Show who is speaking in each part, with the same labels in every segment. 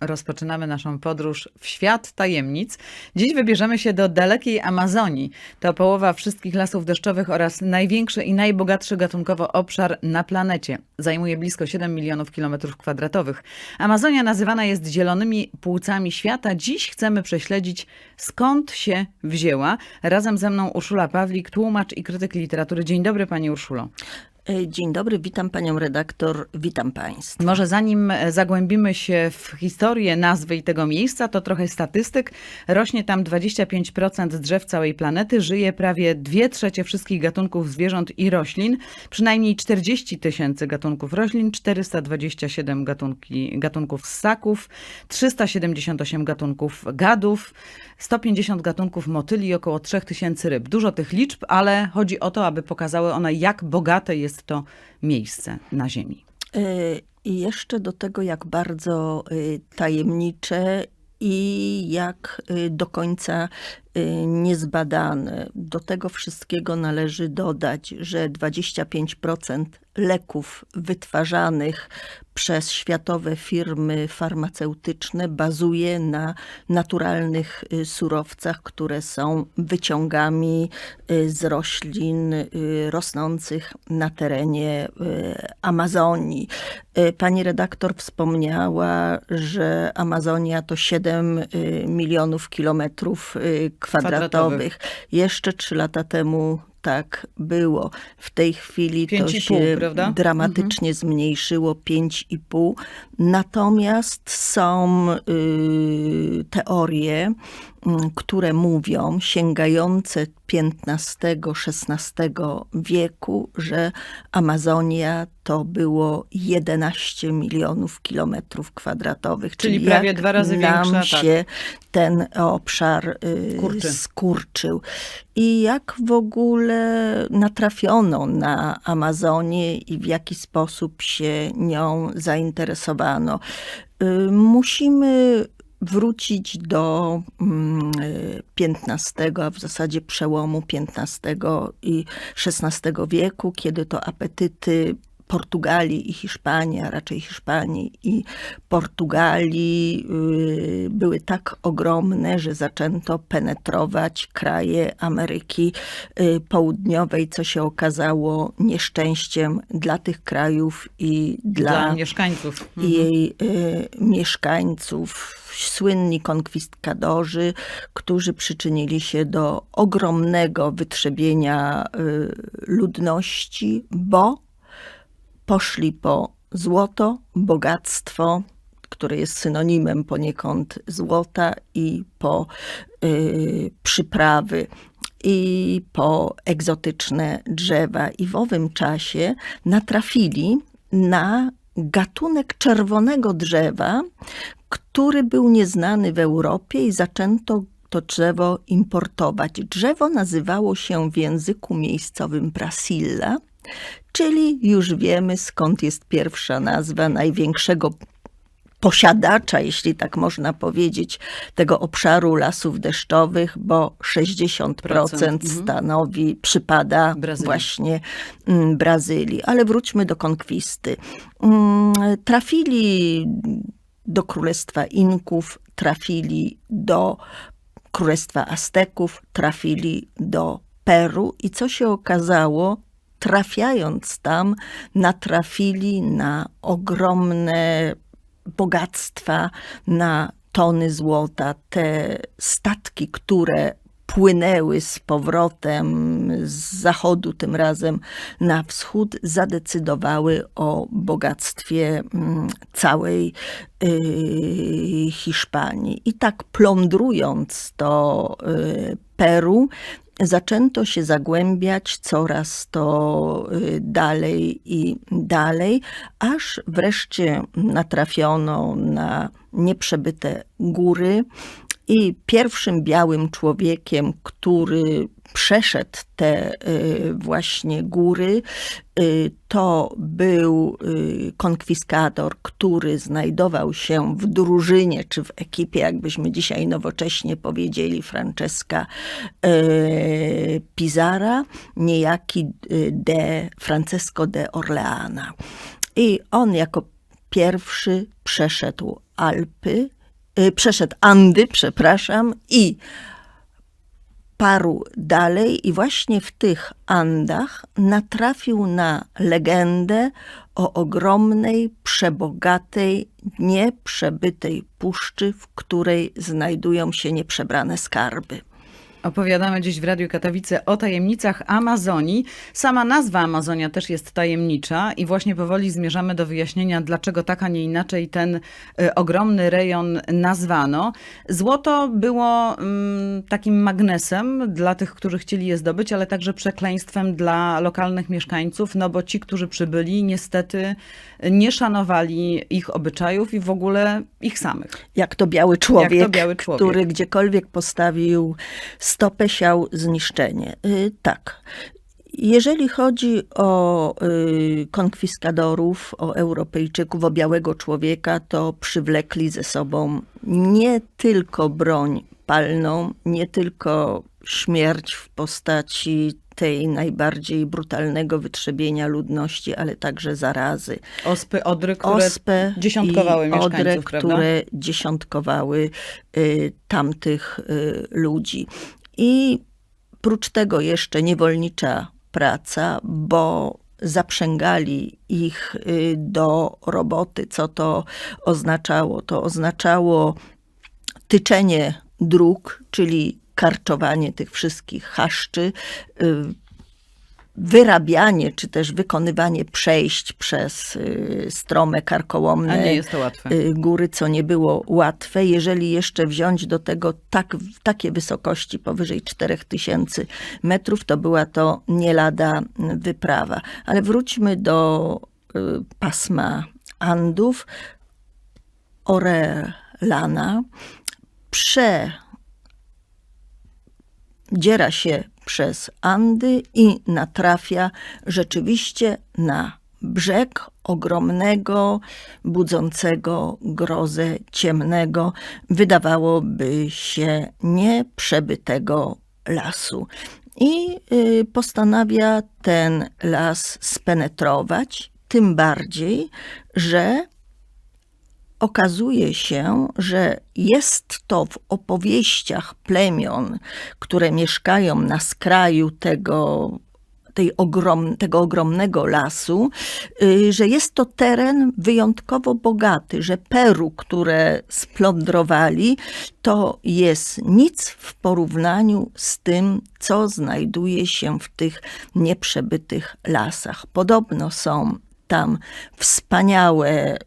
Speaker 1: rozpoczynamy naszą podróż w świat tajemnic. Dziś wybierzemy się do dalekiej Amazonii. To połowa wszystkich lasów deszczowych oraz największy i najbogatszy gatunkowo obszar na planecie. Zajmuje blisko 7 milionów kilometrów kwadratowych. Amazonia nazywana jest zielonymi płucami świata. Dziś chcemy prześledzić, skąd się wzięła. Razem ze mną Urszula Pawlik, tłumacz i krytyk literatury. Dzień dobry, pani Urszulo.
Speaker 2: E, Dzień dobry, witam panią redaktor, witam państwa.
Speaker 1: Może zanim zagłębimy się w historię nazwy i tego miejsca, to trochę statystyk. Rośnie tam 25% drzew całej planety, żyje prawie 2 trzecie wszystkich gatunków zwierząt i roślin, przynajmniej 40 tysięcy gatunków roślin, 427 gatunki, gatunków ssaków, 378 gatunków gadów, 150 gatunków motyli i około 3000 ryb. Dużo tych liczb, ale chodzi o to, aby pokazały one, jak bogate jest to miejsce na Ziemi.
Speaker 2: E, I jeszcze do tego, jak bardzo e, tajemnicze i jak e, do końca niezbadane. Do tego wszystkiego należy dodać, że 25% leków wytwarzanych przez światowe firmy farmaceutyczne bazuje na naturalnych y, surowcach, które są wyciągami y, z roślin y, rosnących na terenie Amazonii. Pani redaktor wspomniała, że Amazonia to 7 milionów kilometrów kwadratowych. Jeszcze trzy lata temu tak było. W tej chwili to
Speaker 1: 5,5,
Speaker 2: się
Speaker 1: prawda?
Speaker 2: dramatycznie zmniejszyło 5,5. Natomiast są y, teorie, które mówią, sięgające XV-XVI wieku, że Amazonia to było 11 milionów kilometrów kwadratowych.
Speaker 1: Czyli prawie
Speaker 2: jak
Speaker 1: dwa razy
Speaker 2: nam
Speaker 1: większa, tak.
Speaker 2: się ten obszar y,
Speaker 1: Kurczy.
Speaker 2: skurczył. I jak w ogóle natrafiono na Amazonię i w jaki sposób się nią zainteresowano. Y, Musimy wrócić do mm, XV, a w zasadzie przełomu XV i XVI wieku, kiedy to apetyty Portugalii i Hiszpanii, a raczej Hiszpanii i Portugalii y, były tak ogromne, że zaczęto penetrować kraje Ameryki y, Południowej, co się okazało nieszczęściem dla tych krajów i
Speaker 1: Dla,
Speaker 2: dla,
Speaker 1: mieszkańców.
Speaker 2: i jej y, mieszkańców. Słynni konkwistadorzy, którzy przyczynili się do ogromnego wytrzebienia ludności, bo poszli po złoto, bogactwo, które jest synonimem poniekąd złota, i po y, przyprawy, i po egzotyczne drzewa. I w owym czasie natrafili na gatunek czerwonego drzewa, który był nieznany w Europie i zaczęto to drzewo importować. Drzewo nazywało się w języku miejscowym Brasilla, czyli już wiemy skąd jest pierwsza nazwa największego posiadacza, jeśli tak można powiedzieć, tego obszaru lasów deszczowych, bo 60%
Speaker 1: Procent, mhm.
Speaker 2: stanowi, przypada
Speaker 1: Brazylii.
Speaker 2: właśnie mm, Brazylii. Ale wróćmy do konkwisty. Mm, Trafili do Królestwa Inków, trafili do Królestwa Azteków, trafili do Peru i co się okazało? Trafiając tam, natrafili na ogromne bogactwa, na tony złota. Te statki, które płynęły z powrotem z zachodu, tym razem na wschód, zadecydowały o bogactwie mm, całej y, Hiszpanii. I tak plądrując to y, Peru, zaczęto się zagłębiać coraz to y, dalej i dalej, aż wreszcie natrafiono na nieprzebyte góry. I pierwszym białym człowiekiem, który przeszedł te y, właśnie góry, y, to był y, konkwiskator, który znajdował się w drużynie, czy w ekipie, jakbyśmy dzisiaj nowocześnie powiedzieli, Francesca Pizarra, niejaki de Francesco de Orleana. I on jako pierwszy przeszedł Alpy, przeszedł Andy, przepraszam, i parł dalej i właśnie w tych Andach natrafił na legendę o ogromnej, przebogatej, nieprzebytej puszczy, w której znajdują się nieprzebrane skarby.
Speaker 1: Opowiadamy dziś w Radiu Katowice o tajemnicach Amazonii. Sama nazwa Amazonia też jest tajemnicza i właśnie powoli zmierzamy do wyjaśnienia, dlaczego tak, a nie inaczej ten y, ogromny rejon nazwano. Złoto było mm, takim magnesem dla tych, którzy chcieli je zdobyć, ale także przekleństwem dla lokalnych mieszkańców, no bo ci, którzy przybyli, niestety nie szanowali ich obyczajów i w ogóle ich samych.
Speaker 2: Jak to biały człowiek,
Speaker 1: Jak to biały człowiek.
Speaker 2: który gdziekolwiek postawił stopę, siał zniszczenie. Y, tak. Jeżeli chodzi o y, konkwistadorów, o Europejczyków, o białego człowieka, to przywlekli ze sobą nie tylko broń palną, nie tylko śmierć w postaci tej najbardziej brutalnego wytrzebienia ludności, ale także zarazy
Speaker 1: Ospy, odry, które
Speaker 2: ospę
Speaker 1: dziesiątkowały mieszkańców, prawda?
Speaker 2: które dziesiątkowały y, tamtych y, ludzi. I prócz tego jeszcze niewolnicza praca, bo zaprzęgali ich y, do roboty. Co to oznaczało? To oznaczało tyczenie dróg, czyli karczowanie tych wszystkich chaszczy, y, wyrabianie czy też wykonywanie przejść przez y, strome, karkołomne y, góry, co nie było łatwe. Jeżeli jeszcze wziąć do tego tak, takie wysokości powyżej 4000 metrów, to była to nie lada wyprawa. Ale wróćmy do y, pasma Andów. Orellana prze dziera się przez Andy i natrafia rzeczywiście na brzeg ogromnego, budzącego grozę ciemnego, wydawałoby się nieprzebytego lasu. I y, postanawia ten las spenetrować, tym bardziej, że okazuje się, że jest to w opowieściach plemion, które mieszkają na skraju tego, tej ogrom, tego ogromnego lasu, y, że jest to teren wyjątkowo bogaty, że Peru, które splądrowali, to jest nic w porównaniu z tym, co znajduje się w tych nieprzebytych lasach. Podobno są tam wspaniałe y,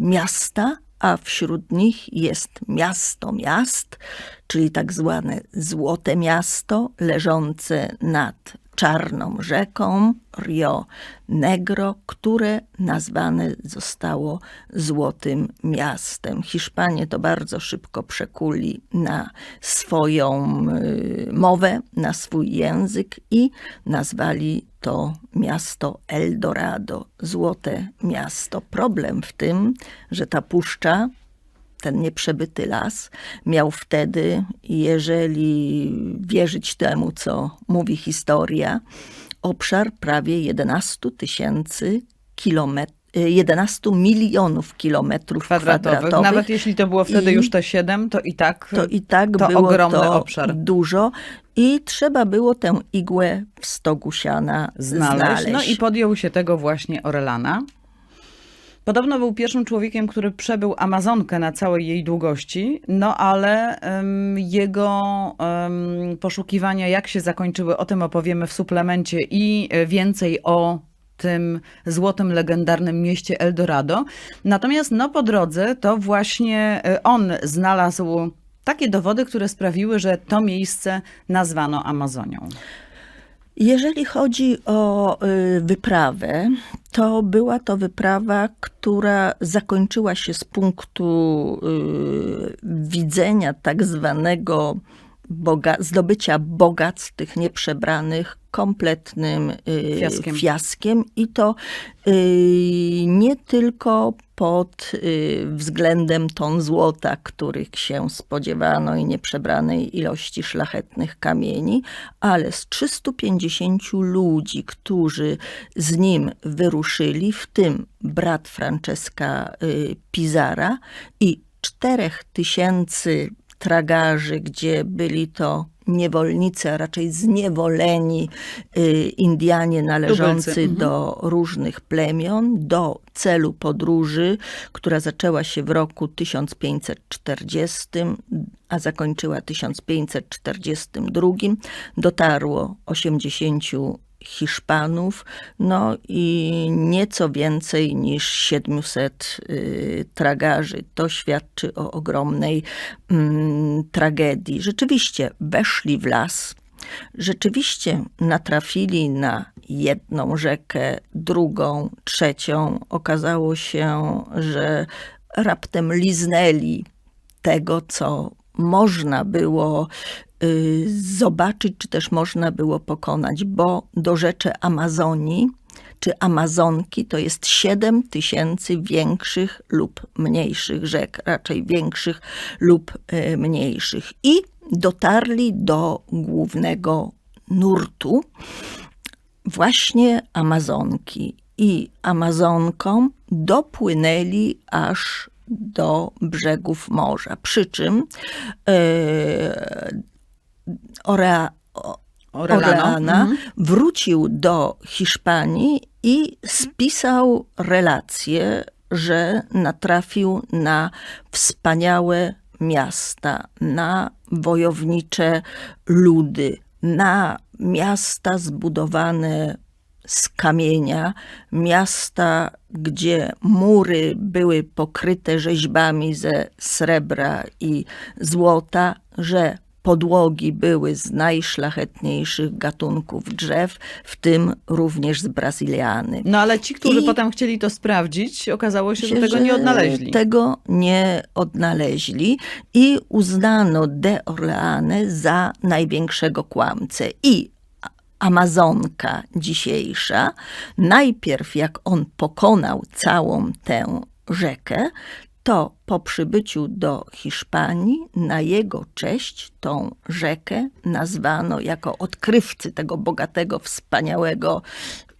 Speaker 2: miasta, a wśród nich jest miasto miast, czyli tak zwane Złote Miasto, leżące nad Czarną Rzeką, Rio Negro, które nazwane zostało Złotym Miastem. Hiszpanie to bardzo szybko przekuli na swoją y, mowę, na swój język i nazwali to miasto Eldorado, Złote Miasto. Problem w tym, że ta puszcza ten nieprzebyty las miał wtedy, jeżeli wierzyć temu, co mówi historia, obszar prawie 11 tysięcy kilometrów. 11 milionów kilometrów
Speaker 1: kwadratowych.
Speaker 2: kwadratowych.
Speaker 1: Nawet jeśli to było wtedy
Speaker 2: I-
Speaker 1: już te 7, to i tak
Speaker 2: To i tak
Speaker 1: To
Speaker 2: było
Speaker 1: ogromny
Speaker 2: to
Speaker 1: obszar.
Speaker 2: dużo i trzeba było tę igłę w stogu siana
Speaker 1: znaleźć.
Speaker 2: znaleźć.
Speaker 1: No i podjął się tego właśnie Orelana. Podobno był pierwszym człowiekiem, który przebył Amazonkę na całej jej długości, no ale em, jego em, poszukiwania, jak się zakończyły, o tym opowiemy w suplemencie i e, więcej o tym złotym, legendarnym mieście Eldorado. Natomiast no po drodze to właśnie e, on znalazł takie dowody, które sprawiły, że to miejsce nazwano Amazonią.
Speaker 2: Jeżeli chodzi o y, wyprawę, to była to wyprawa, która zakończyła się z punktu y, widzenia tak zwanego boga, zdobycia bogactw tych nieprzebranych kompletnym y,
Speaker 1: Fiaskiem.
Speaker 2: fiaskiem i to y, nie tylko pod y, względem ton złota, których się spodziewano i nieprzebranej ilości szlachetnych kamieni, ale z 350 ludzi, którzy z nim wyruszyli, w tym brat Francesca Pizara i 4000 tragarzy, gdzie byli to niewolnicy, a raczej zniewoleni y, Indianie należący
Speaker 1: mhm.
Speaker 2: do różnych plemion, do celu podróży, która zaczęła się w roku 1540, a zakończyła 1542. Dotarło 80 Hiszpanów, no i nieco więcej niż 700 y, tragarzy. To świadczy o ogromnej mm, tragedii. Rzeczywiście weszli w las, rzeczywiście natrafili na jedną rzekę, drugą, trzecią. Okazało się, że raptem liznęli tego, co można było zobaczyć, czy też można było pokonać, bo do rzeczy Amazonii czy Amazonki to jest 7 tysięcy większych lub mniejszych rzek, raczej większych lub y, mniejszych. I dotarli do głównego nurtu, właśnie Amazonki. I Amazonką dopłynęli aż do brzegów morza. Przy czym e, Orea, o-
Speaker 1: Orellano.
Speaker 2: Orleana
Speaker 1: Mhm.
Speaker 2: wrócił do Hiszpanii i spisał relację, że natrafił na wspaniałe miasta, na wojownicze ludy, na miasta zbudowane z kamienia, miasta, gdzie mury były pokryte rzeźbami ze srebra i złota, że podłogi były z najszlachetniejszych gatunków drzew, w tym również z brazyliany.
Speaker 1: No ale ci, którzy
Speaker 2: I-
Speaker 1: potem chcieli to sprawdzić, okazało się, że
Speaker 2: się,
Speaker 1: tego nie
Speaker 2: że
Speaker 1: odnaleźli.
Speaker 2: Tego nie odnaleźli i uznano de Orleane za największego kłamcę. I Amazonka dzisiejsza, najpierw jak on pokonał całą tę rzekę, to po przybyciu do Hiszpanii na jego cześć tą rzekę nazwano jako odkrywcy tego bogatego, wspaniałego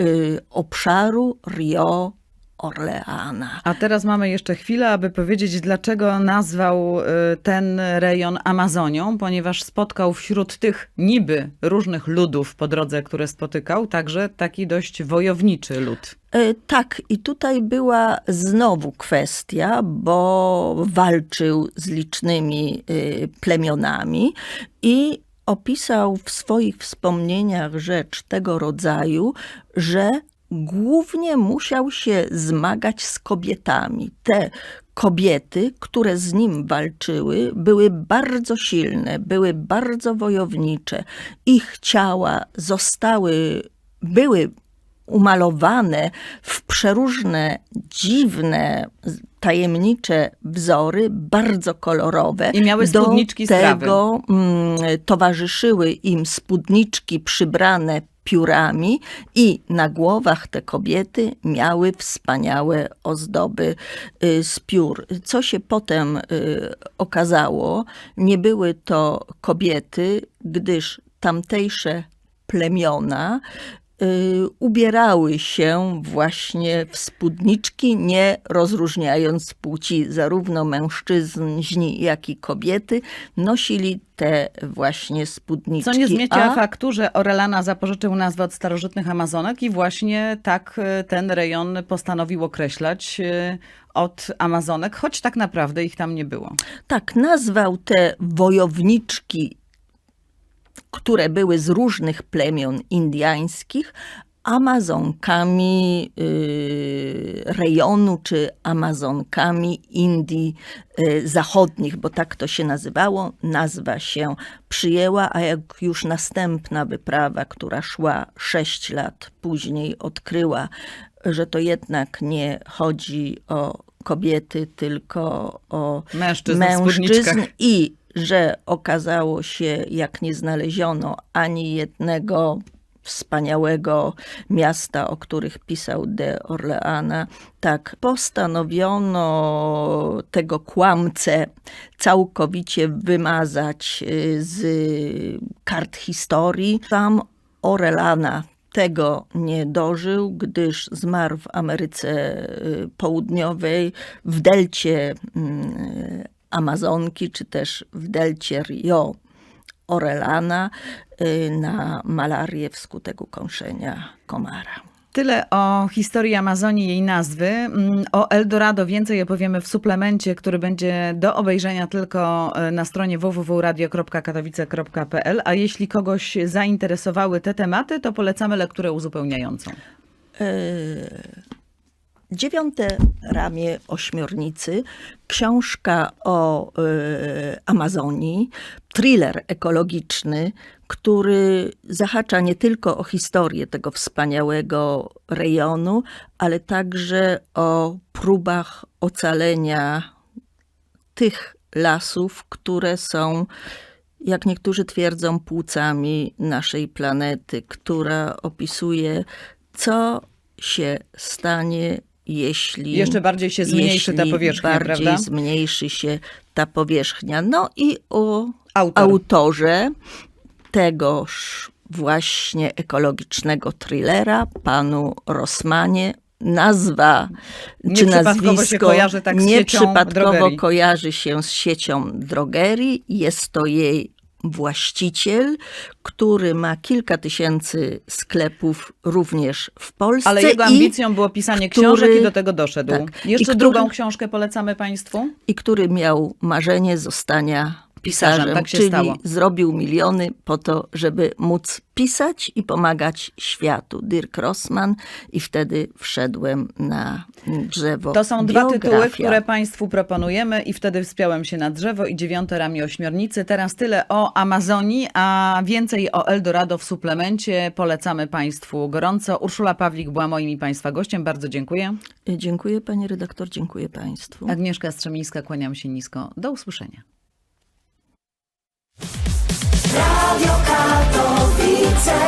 Speaker 2: y, obszaru Rio Orleana.
Speaker 1: A teraz mamy jeszcze chwilę, aby powiedzieć, dlaczego nazwał y, ten rejon Amazonią, ponieważ spotkał wśród tych niby różnych ludów po drodze, które spotykał, także taki dość wojowniczy lud.
Speaker 2: E, Tak, i tutaj była znowu kwestia, bo walczył z licznymi y, plemionami i opisał w swoich wspomnieniach rzecz tego rodzaju, że głównie musiał się zmagać z kobietami. Te kobiety, które z nim walczyły, były bardzo silne, były bardzo wojownicze. Ich ciała zostały, były umalowane w przeróżne, dziwne, tajemnicze wzory, bardzo kolorowe.
Speaker 1: I miały
Speaker 2: Do
Speaker 1: spódniczki trawy.
Speaker 2: tego mm, towarzyszyły im spódniczki przybrane piórami i na głowach te kobiety miały wspaniałe ozdoby y, z piór. Co się potem y, okazało, nie były to kobiety, gdyż tamtejsze plemiona ubierały się właśnie w spódniczki, nie rozróżniając płci. Zarówno mężczyźni, jak i kobiety nosili te właśnie spódniczki.
Speaker 1: Co nie zmiecia
Speaker 2: A-
Speaker 1: faktu, że Orellana zapożyczył nazwę od starożytnych Amazonek i właśnie tak y, ten rejon postanowił określać y, od Amazonek, choć tak naprawdę ich tam nie było.
Speaker 2: Tak, nazwał te wojowniczki, które były z różnych plemion indiańskich, Amazonkami y, rejonu czy Amazonkami Indii y, Zachodnich, bo tak to się nazywało. Nazwa się przyjęła, a jak już następna wyprawa, która szła sześć lat później, odkryła, że to jednak nie chodzi o kobiety, tylko o
Speaker 1: Mężczyzn
Speaker 2: mężczyzn i że okazało się, jak nie znaleziono ani jednego wspaniałego miasta, o których pisał de Orleana, tak postanowiono tego kłamcę całkowicie wymazać y, z kart historii. Sam Orellana tego nie dożył, gdyż zmarł w Ameryce y, Południowej, w delcie mm, Amazonki, czy też w delcie Rio Orellana y, na malarię wskutek ukąszenia komara.
Speaker 1: Tyle o historii Amazonii i jej nazwy. Mm, O Eldorado więcej opowiemy w suplemencie, który będzie do obejrzenia tylko e, na stronie www.radio.katowice.pl. A jeśli kogoś zainteresowały te tematy, to polecamy lekturę uzupełniającą.
Speaker 2: Dziewiąte ramię ośmiornicy, książka o y, Amazonii, thriller ekologiczny, który zahacza nie tylko o historię tego wspaniałego rejonu, ale także o próbach ocalenia tych lasów, które są, jak niektórzy twierdzą, płucami naszej planety, która opisuje, co się stanie, jeśli.
Speaker 1: Jeszcze bardziej się zmniejszy ta powierzchnia,
Speaker 2: bardziej
Speaker 1: prawda?
Speaker 2: zmniejszy się ta powierzchnia. No i o
Speaker 1: Autor.
Speaker 2: autorze tegoż właśnie ekologicznego thrillera, panu Rosmanie. Nazwa czy nazwisko
Speaker 1: kojarzy tak
Speaker 2: nieprzypadkowo kojarzy się z siecią drogerii. Jest to jej właściciel, który ma kilka tysięcy sklepów również w Polsce.
Speaker 1: Ale jego
Speaker 2: i-
Speaker 1: ambicją było pisanie
Speaker 2: który-
Speaker 1: książek i do tego doszedł.
Speaker 2: tak. I
Speaker 1: Jeszcze
Speaker 2: który-
Speaker 1: drugą książkę polecamy Państwu.
Speaker 2: i który miał marzenie zostania
Speaker 1: pisarzem, tak się
Speaker 2: czyli
Speaker 1: stało.
Speaker 2: zrobił miliony po to, żeby móc pisać i pomagać światu. Dirk Rossmann i wtedy wszedłem na drzewo.
Speaker 1: To są dwa tytuły,
Speaker 2: Biografia.
Speaker 1: które Państwu proponujemy i wtedy wspiąłem się na drzewo i dziewiąte ramię ośmiornicy. Teraz tyle o Amazonii, a więcej o Eldorado w suplemencie polecamy Państwu gorąco. Urszula Pawlik była moim i Państwa gościem. Bardzo dziękuję.
Speaker 2: Dziękuję pani redaktor, dziękuję państwu.
Speaker 1: Agnieszka Strzemińska, kłaniam się nisko. Do usłyszenia.
Speaker 3: Radio Katowice.